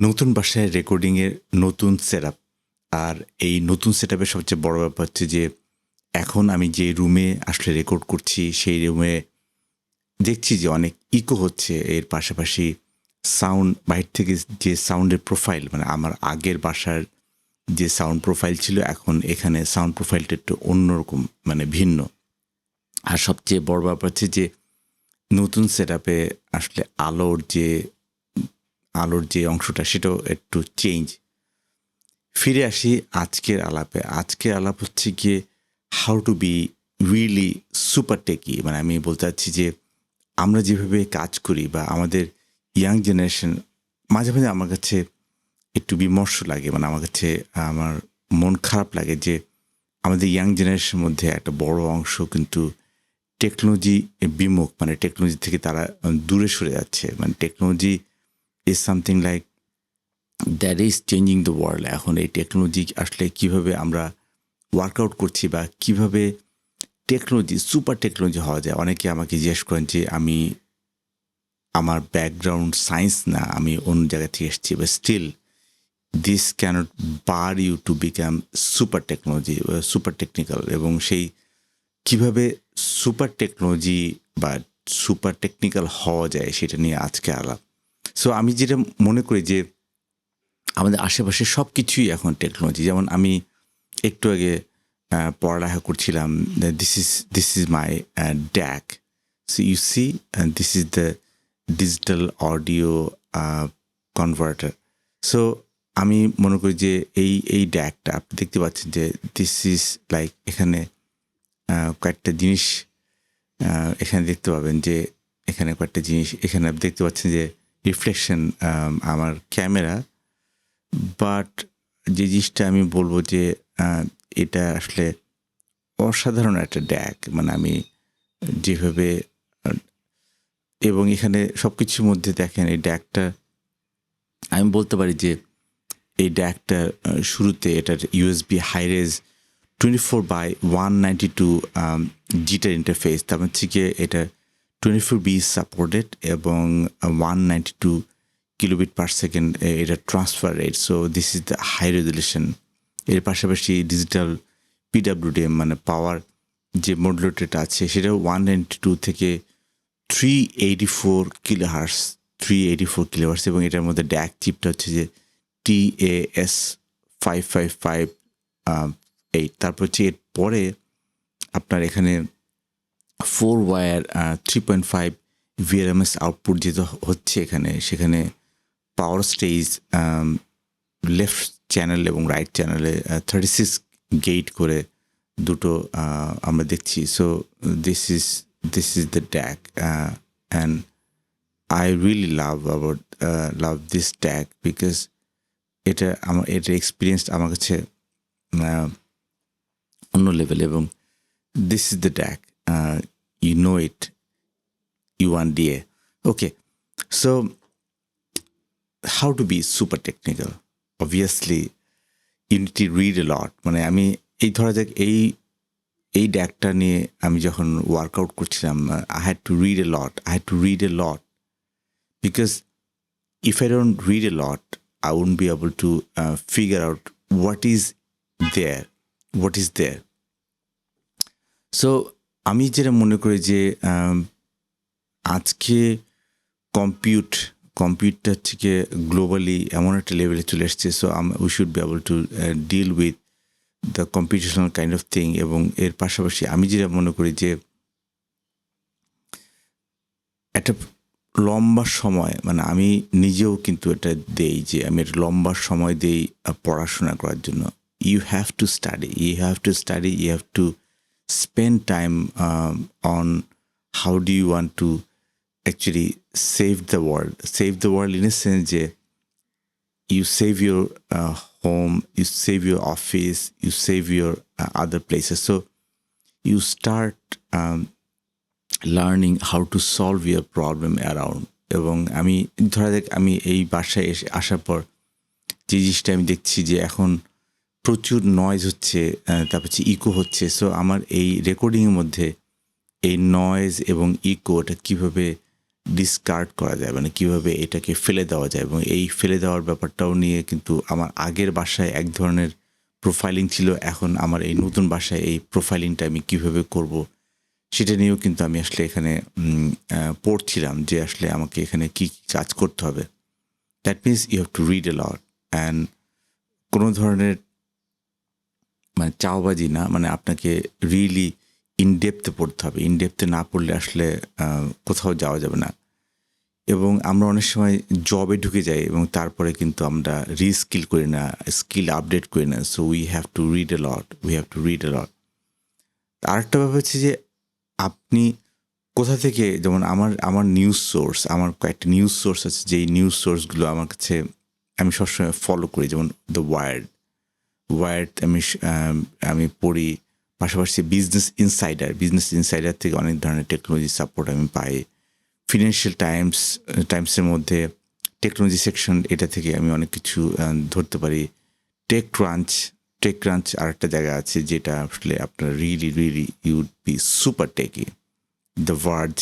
নতুন বাসায় রেকর্ডিংয়ের নতুন সেট আর এই নতুন সেট সবচেয়ে বড় ব্যাপার হচ্ছে যে, এখন আমি যে রুমে আসলে রেকর্ড করছি, সেই রুমে দেখছি যে অনেক ইকো হচ্ছে। এর পাশাপাশি সাউন্ড বাইর থেকে যে সাউন্ডের প্রোফাইল মানে আমার আগের বাসার যে সাউন্ড প্রোফাইল ছিল, এখন এখানে সাউন্ড প্রোফাইলটা একটু অন্যরকম মানে ভিন্ন। আর সবচেয়ে বড় ব্যাপার হচ্ছে যে, নতুন সেট আসলে আলোর যে আলোর যে অংশটা, সেটাও একটু চেঞ্জ ফিরে আসি আজকের আলাপে। আজকের আলাপ হচ্ছে গিয়ে how to be really super techy মানে আমি বলতে চাচ্ছি যে আমরা যেভাবে কাজ করি বা আমাদের ইয়াং জেনারেশন মাঝে মাঝে আমার কাছে একটু বিমর্ষ লাগে। মানে আমার কাছে আমার মন খারাপ লাগে যে আমাদের ইয়াং জেনারেশনের মধ্যে একটা বড় অংশ কিন্তু টেকনোলজি বিমুখ। মানে টেকনোলজি থেকে তারা দূরে সরে যাচ্ছে। মানে technology is something like that is changing the world এখন এই টেকনোলজি আসলে কীভাবে আমরা ওয়ার্কআউট করছি বা কীভাবে টেকনোলজি সুপার টেকনোলজি হওয়া যায়? অনেকে আমাকে জিজ্ঞেস করেন যে, আমি আমার ব্যাকগ্রাউন্ড সায়েন্স না, আমি অন্য জায়গা থেকে এসেছি বা still this cannot bar you to become super technology super technical এবং সেই কীভাবে সুপার টেকনোলজি বা সুপার টেকনিক্যাল হওয়া যায়, সেটা নিয়ে আজকে আলাপ। সো আমি যেটা মনে করি যে আমাদের আশেপাশে সব কিছুই এখন টেকনোলজি যেমন আমি একটু আগে পড়ালেখা করছিলাম this is this is my DAC so you see this is the digital audio converter so আমি মনে করি যে এই এই ড্যাকটা আপনি দেখতে পাচ্ছেন যে দিস ইজ লাইক এখানে কয়েকটা জিনিস এখানে দেখতে পাবেন যে এখানে কয়েকটা জিনিস, এখানে আপনি দেখতে পাচ্ছেন যে রিফ্লেকশন আমার ক্যামেরা বাট যে জিনিসটা আমি বলব যে এটা আসলে অসাধারণ একটা ড্যাক মানে আমি যেভাবে, এবং এখানে সব কিছুর মধ্যে দেখেন এই ড্যাকটা আমি বলতে পারি যে এই ড্যাকটা শুরুতে এটার USB hi res twenty four by one ninety two jitter interface তার হচ্ছে গিয়ে এটা টোয়েন্টি ফোর বি সাপোর্টেড এবং one ninety two kilobit per second এটা transfer rate so this is the high resolution এর পাশাপাশি ডিজিটাল পিডাব্লিউডিএম মানে পাওয়ার যে মডুলেটরটা আছে, সেটা ওয়ান নাইনটি টু থেকে three eighty four kilo hertz three eighty four kilo hertz এবং এটার মধ্যে ড্যাক চিপটা হচ্ছে যে T A S five five five eight তারপর হচ্ছে এর পরে আপনার এখানে four or three point five VRMS output যেটা হচ্ছে এখানে, সেখানে পাওয়ার স্টেজ লেফট চ্যানেল এবং রাইট চ্যানেলে থার্টি সিক্স গেট করে দুটো আমরা দেখছি। So this is this is the DAC and I really love about love this DAC because এটা আমার, এটা এক্সপিরিয়েন্স আমার কাছে অন্য লেভেল এবং this is the DAC you know it you one DA okay so how to be super technical obviously you need to read a lot মানে আমি এই ধরা যাক এই এই ড্যাকটা নিয়ে আমি যখন ওয়ার্কআউট করছিলাম I had to read a lot I had to read a lot because if I don't read a lot I wouldn't be able to uh, figure out what is there, what is there. So আমি যেটা মনে করি যে আজকে compute computer থেকে globally এমন একটা লেভেলে চলে এসছে so we should be able to deal with the competitional kind of thing এবং এর পাশাপাশি আমি যেটা মনে করি যে, একটা লম্বা সময় মানে আমি নিজেও কিন্তু এটা দেই যে, আমি একটা লম্বা সময় দেই পড়াশোনা করার জন্য। You have to study you have to study you have to spend time on how do you want to actually save the world save the world in a sense যে you save your home you save your office you save your other places so you start learning how to solve your problem around এবং আমি, ধরা যাক, আমি এই বাসায় এসে আসার পর যে জিনিসটা আমি দেখছি যে এখন প্রচুর নয়েজ হচ্ছে তারপর হচ্ছে ইকো হচ্ছে। সো আমার এই রেকর্ডিংয়ের মধ্যে এই নয়েজ এবং ইকো এটা কীভাবে ডিসকার্ড করা যায় মানে কীভাবে এটাকে ফেলে দেওয়া যায় এবং এই ফেলে দেওয়ার ব্যাপারটাও নিয়ে কিন্তু আমার আগের বাসায় এক ধরনের প্রোফাইলিং ছিল, এখন আমার এই নতুন বাসায় এই প্রোফাইলিংটা আমি কীভাবে করব সেটা নিয়েও কিন্তু আমি আসলে এখানে পড়ছিলাম যে আসলে আমাকে এখানে কি কাজ করতে হবে। That means you have to read a lot and কোনো ধরনের মানে চাওবাজি না মানে আপনাকে রিয়েলি ইনডেপথে পড়তে হবে। ইনডেপথে না পড়লে আসলে কোথাও যাওয়া যাবে না। এবং আমরা অনেক সময় জবে ঢুকে যাই এবং তারপরে কিন্তু আমরা রিস্কিল করি না স্কিল আপডেট করি না। So we have to read a lot we have to read a lot আরেকটা ব্যাপার হচ্ছে যে, আপনি কোথা থেকে, যেমন আমার আমার নিউজ সোর্স আমার কয়েকটা নিউজ সোর্স আছে, যেই নিউজ সোর্সগুলো আমার কাছে আমি সবসময় ফলো করি, যেমন দ্য ওয়ার্ড ওয়ার্ড আমি আমি পড়ি। পাশাপাশি বিজনেস ইনসাইডার বিজনেস ইনসাইডার থেকে অনেক ধরনের টেকনোলজি সাপোর্ট আমি পাই। ফিনান্সিয়াল টাইমস টাইমসের মধ্যে টেকনোলজি সেকশন এটা থেকে আমি অনেক কিছু ধরতে পারি। টেক ক্রাঞ্চ টেক ক্রাঞ্চ আর একটা জায়গা আছে যেটা আসলে আপনার really really you'd be super techy the Verge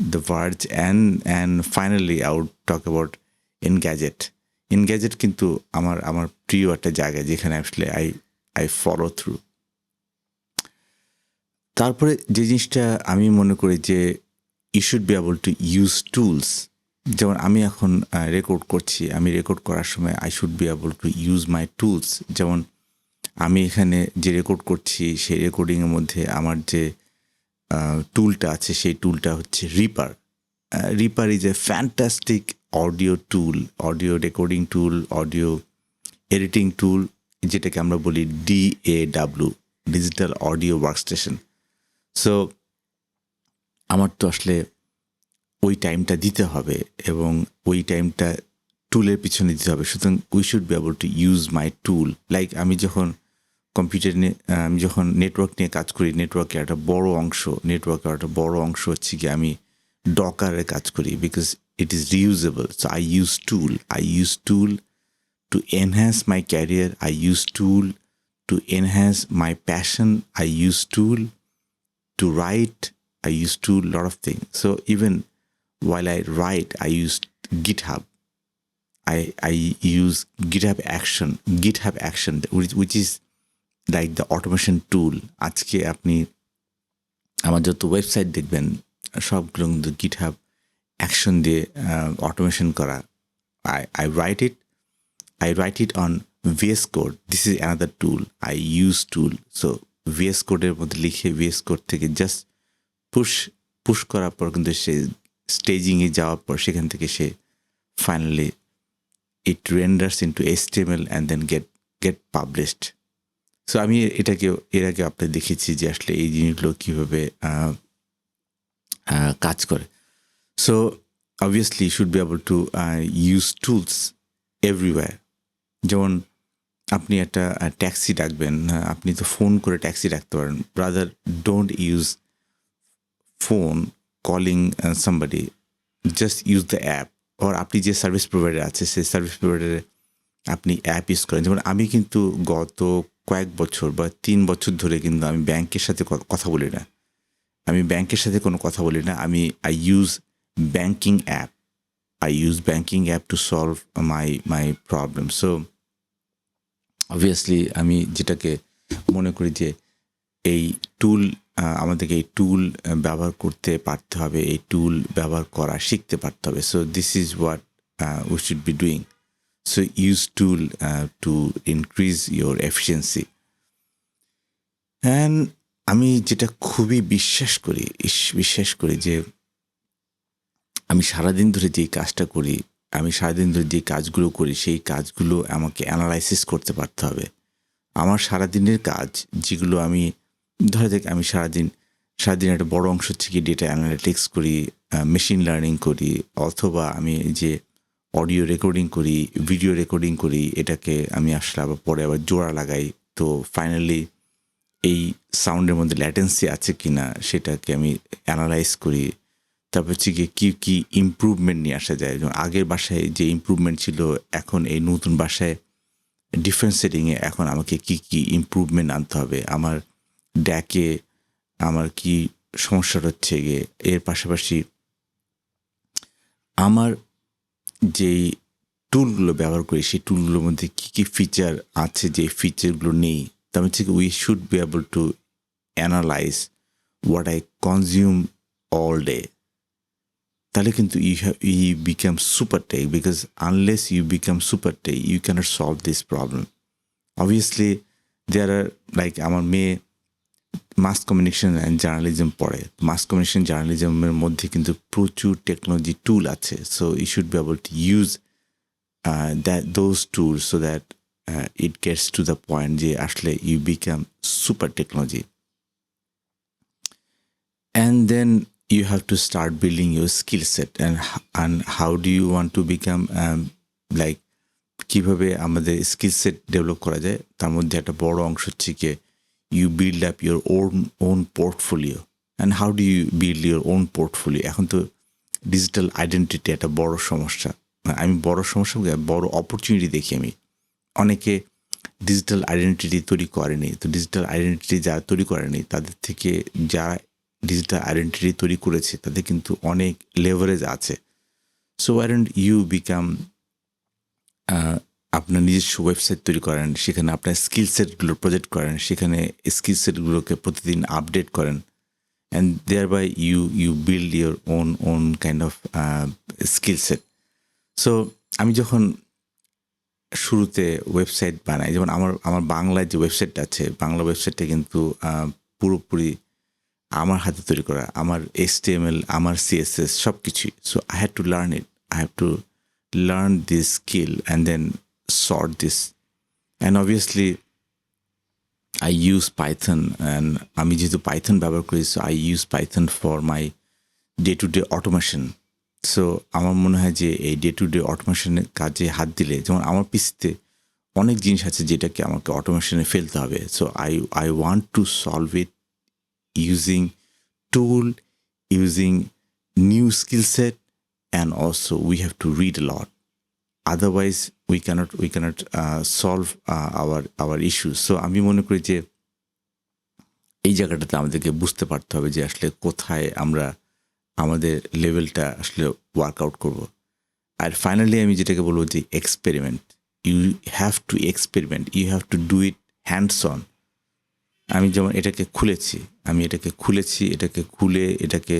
the Verge and and finally out talk about Engadget কিন্তু আমার আমার প্রিয় একটা জায়গা যেখানে আসলে আই আই ফলো থ্রু তারপরে যে জিনিসটা আমি মনে করি যে you should be able to use tools যেমন আমি এখন রেকর্ড করছি, আমি রেকর্ড করার সময় I should be able to use my tools যেমন আমি এখানে যে রেকর্ড করছি, সেই রেকর্ডিংয়ের মধ্যে আমার যে টুলটা আছে, সেই টুলটা হচ্ছে Reaper Reaper is a fantastic audio tool audio recording tool audio editing tool যেটাকে আমরা বলি DAW digital audio workstation so আমার তো আসলে ওই টাইমটা দিতে হবে এবং ওই টাইমটা টুলের পিছনে দিতে হবে। সুতরাং we should be able to use my tool like আমি যখন কম্পিউটার নিয়ে আমি যখন নেটওয়ার্ক নিয়ে কাজ করি নেটওয়ার্কের একটা বড় অংশ নেটওয়ার্কের একটা বড় অংশ হচ্ছে কি আমি ডকারে কাজ করি। Because it is reusable so I use tool I use tool to enhance my career i use tool to enhance my passion i use tool to write i use tool lot of things so even while i write i use github i i use github action github action which, which is like the automation tool আজকে আপনি আমার যত website দেখবেন সবগুলো কিন্তু GitHub action দিয়ে automation করা। I I write it I write it on VS code this is another tool I use tool so Code এর মধ্যে লিখে VS কোড থেকে জাস্ট পুশ পুশ করার পর কিন্তু সে স্টেজিংয়ে যাওয়ার পর সেখান থেকে সে finally it renders into HTML and then get get published so আমি এটাকে এর আগে আপনার দেখেছি যে আসলে এই জিনিসগুলো কীভাবে কাজ আহ, কাজ করে so obviously should be able to use tools everywhere যেমন আপনি একটা ট্যাক্সি ডাকবেন আপনি তো ফোন করে ট্যাক্সি ডাকতে পারেন। Brother don't use phone calling somebody just use the app or আপনি যে সার্ভিস প্রোভাইডার আছে, সেই সার্ভিস প্রোভাইডারে আপনি অ্যাপ ইউজ করেন। যেমন আমি কিন্তু গত কয়েক বছর বা তিন বছর ধরে কিন্তু আমি ব্যাংকের সাথে কথা বলি না। আমি ব্যাংকের সাথে কোনো কথা বলি না। আমি I use banking app I use banking app to solve my my problem. So, obviously, আমি যেটাকে মনে করি যে এই টুল আমাদেরকে এই টুল ব্যবহার করতে পারতে হবে, এই টুল ব্যবহার করা শিখতে পারতে হবে। So this is what we should be doing so use tool to increase your efficiency and আমি যেটা খুবই বিশ্বাস করি বিশ্বাস করি যে আমি সারাদিন ধরে যেই কাজটা করি, আমি সারাদিন ধরে যে কাজগুলো করি, সেই কাজগুলো আমাকে অ্যানালাইসিস করতে পারতে হবে। আমার সারাদিনের কাজ, যেগুলো আমি, ধরে দেখ আমি সারাদিন সারাদিন একটা বড় অংশ হচ্ছে কি ডেটা অ্যানালিটিক্স করি মেশিন লার্নিং করি, অথবা আমি যে অডিও রেকর্ডিং করি ভিডিও রেকর্ডিং করি, এটাকে আমি আসলে আবার পরে আবার জোড়া লাগাই। তো ফাইনালি এই সাউন্ডের মধ্যে ল্যাটেন্সি আছে কি না সেটাকে আমি অ্যানালাইজ করি। তারপর হচ্ছে গিয়ে কী কী ইমপ্রুভমেন্ট নিয়ে আসা যায়? যেমন আগের বাসায় যে ইমপ্রুভমেন্ট ছিল, এখন এই নতুন বাসায় ডিফারেন্স সেটিংয়ে এখন আমাকে কি কি ইমপ্রুভমেন্ট আনতে হবে? আমার ড্যাকে আমার কি সমস্যা হচ্ছে গিয়ে এর পাশাপাশি আমার যেই টুলগুলো ব্যবহার করি, সেই টুলগুলোর মধ্যে কী কী ফিচার আছে যে ফিচারগুলো নেই? তার হচ্ছে we should be able to analyze what I consume all day তাহলে কিন্তু you have you become super tech because unless you become super tech you cannot solve this problem obviously there are like আমার মেয়ে মাস communication and journalism পড়ে। মাস communication জার্নালিজমের মধ্যে কিন্তু প্রচুর technology tool আছে। So you should be able to use that those tools so that it gets to the point যে আসলে you become super technology and then you have to start building your skill set and and how do you want to become um, like কীভাবে আমাদের skill set develop করা যায় তার মধ্যে একটা বড় অংশ হচ্ছে কি you build up your own own portfolio and how do you build your own portfolio এখন তো ডিজিটাল আইডেন্টিটি একটা বড় সমস্যা। আমি বড় সমস্যা বড় অপরচুনিটি দেখি আমি। অনেকে ডিজিটাল আইডেন্টিটি তৈরি করেনি তো ডিজিটাল আইডেন্টিটি যারা তৈরি করেনি তাদের থেকে যারা ডিজিটাল আইডেন্টিটি তৈরি করেছে তাদের কিন্তু অনেক লেভারেজ আছে। সো ওয়ার ইউ বিকাম আপনার নিজস্ব ওয়েবসাইট তৈরি করেন, সেখানে আপনার স্কিল সেটগুলো প্রজেক্ট করেন, সেখানে স্কিল সেটগুলোকে প্রতিদিন আপডেট করেন and thereby you you build your own own kind of skill set so আমি যখন শুরুতে ওয়েবসাইট বানাই, যেমন আমার আমার বাংলায় যে ওয়েবসাইটটা আছে, বাংলা ওয়েবসাইটটা কিন্তু পুরোপুরি আমার হাতে তৈরি করা, আমার এস আমার সিএসএস সব কিছুই so I have to learn it I have to learn this skill and then sort this and obviously I use Python and আমি যেহেতু পাইথন ব্যবহার করি so I use Python for my day to day automation so আমার মনে হয় যে এই day to day অটোমেশনের কাজে হাত দিলে, যেমন আমার পিসিতে অনেক জিনিস আছে যেটাকে আমাকে অটোমেশনে ফেলতে হবে। So I I want to solve it using tool using new skill set and also we have to read a lot. Otherwise we cannot we cannot uh, solve uh, our our issues. So আমি মনে করি যে এই জায়গাটাতে আমাদেরকে বুঝতে পারতে হবে যে আসলে কোথায় আমরা আমাদের লেভেলটা আসলে ওয়ার্কআউট করব। আর ফাইনালি আমি যেটাকে বলব যে experiment you have to experiment you have to do it hands on আমি যেমন এটাকে খুলেছি, আমি এটাকে খুলেছি, এটাকে খুলে, এটাকে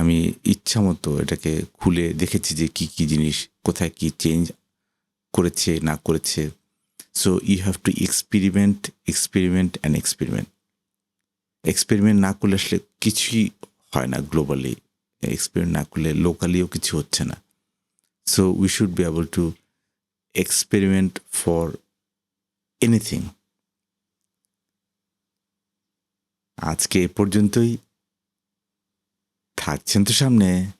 আমি ইচ্ছা মতো এটাকে খুলে দেখেছি যে কি কি জিনিস, কোথায় কি চেঞ্জ করেছে, না করেছে। So you have to experiment experiment and experiment experiment না করলে আসলে কিছুই হয় না গ্লোবালি এক্সপেরিমেন্ট না করলে লোকালিও কিছু হচ্ছে না। So we should be able to experiment for anything আজকে এ পর্যন্তই। থাকছেন তো সামনে।